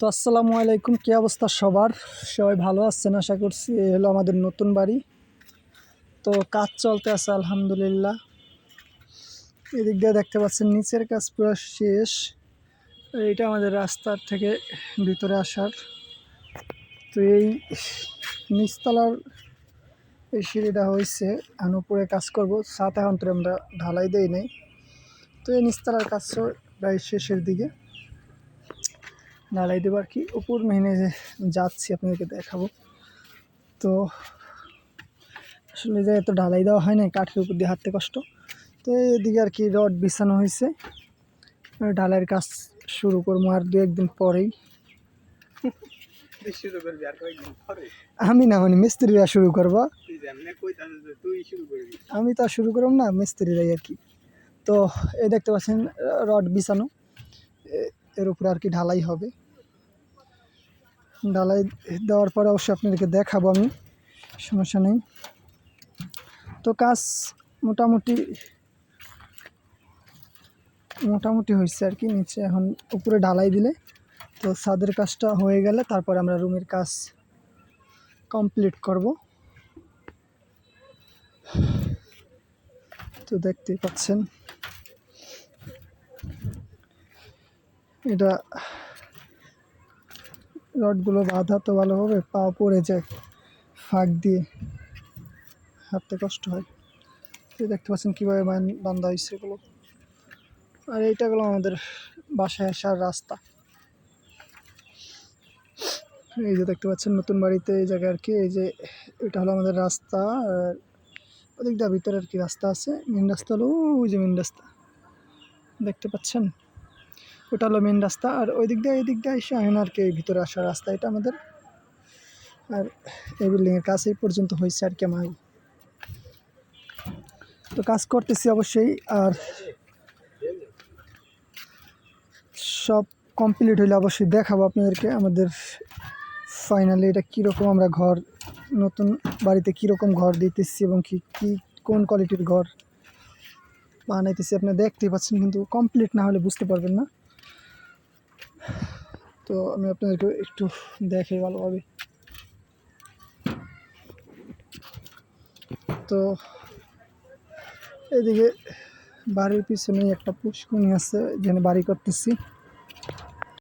তো আসসালামু আলাইকুম, কী অবস্থা সবার? সবাই ভালো আছেন? আশা করছি এ হলো আমাদের নতুন বাড়ি। তো কাজ চলতে আছে, আলহামদুলিল্লাহ। এদিক দিয়ে দেখতে পাচ্ছেন নিচের কাজ পুরো শেষ। এটা আমাদের রাস্তার থেকে ভিতরে আসার। তো এই নিচতলার এই সিঁড়িটা হয়েছে, এখন উপরে কাজ করব। সাত এখন আমরা ঢালাই দেই নেই। তো এই নিচতলার কাজ প্রায় শেষের দিকে। ঢালাই দেবো আর কি উপর মেনে যাচ্ছি আপনাদেরকে দেখাবো। তো আসলে যে এত ঢালাই দেওয়া হয় না কাঠের উপর দিয়ে হাঁটতে কষ্ট। তো এদিকে আর কি রড বিছানো হয়েছে। ঢালাইয়ের কাজ শুরু করব আর দু একদিন পরেই। আমি না মানে মিস্ত্রিরা শুরু করব। আমি তো আর শুরু করব না মিস্ত্রিরাই আর কি। তো এই দেখতে পাচ্ছেন রড বিছানো। এ- এর উপর আর কি ঢালাই হবে। ঢালাই দেওয়ার পরে অবশ্যই আপনাদেরকে দেখাবো আমি, সমস্যা নেই। তো কাজ মোটামুটি মোটামুটি হয়েছে আর কি, নিচে এখন উপরে ঢালাই দিলে। তো ছাদের কাজটা হয়ে গেলে তারপর আমরা রুমের কাজ কমপ্লিট করব। তো দেখতেই পাচ্ছেন। এটা রডগুলো বাঁধা তো ভালোভাবে পা পড়ে যায়, ফাঁক দিয়ে হাঁটতে কষ্ট হয়। দেখতে পাচ্ছেন কীভাবে বান- বান্ধা হয়েছে এগুলো। আর এইটা হলো আমাদের বাসায় আসার রাস্তা। এই যে দেখতে পাচ্ছেন নতুন বাড়িতে এই জায়গায় আর কি, এই যে এটা হলো আমাদের রাস্তা, আর ওদিকটা ভিতরে আর কি রাস্তা আছে মেন রাস্তা হলো ওই যে মেন রাস্তা। দেখতে পাচ্ছেন? ওটা হলো মেন রাস্তা। আর ওই দিক দিয়ে এই দিক দিয়ে এসে এখন আর কি এই ভিতরে আসার রাস্তা এটা আমাদের। আর এই বিল্ডিংয়ের কাজ এই পর্যন্ত হয়েছে আর কি আমার। তো কাজ করতেছি অবশ্যই। আর সব কমপ্লিট হইলে অবশ্যই দেখাবো আপনাদেরকে আমাদের ফাইনালি এটা কীরকম আমরা ঘর, নতুন বাড়িতে কীরকম ঘর দিতেছি এবং কি, কী, কোন কোয়ালিটির ঘর বানাইতেছি। আপনি দেখতেই পাচ্ছেন কিন্তু কমপ্লিট না হলে বুঝতে পারবেন না। তো আমি আপনাদেরকে একটু দেখাই ভালোভাবে। তো এদিকে বাড়ির পিছনে একটা পুষ্কুনি আছে, যেখানে বাড়ি করতেছি।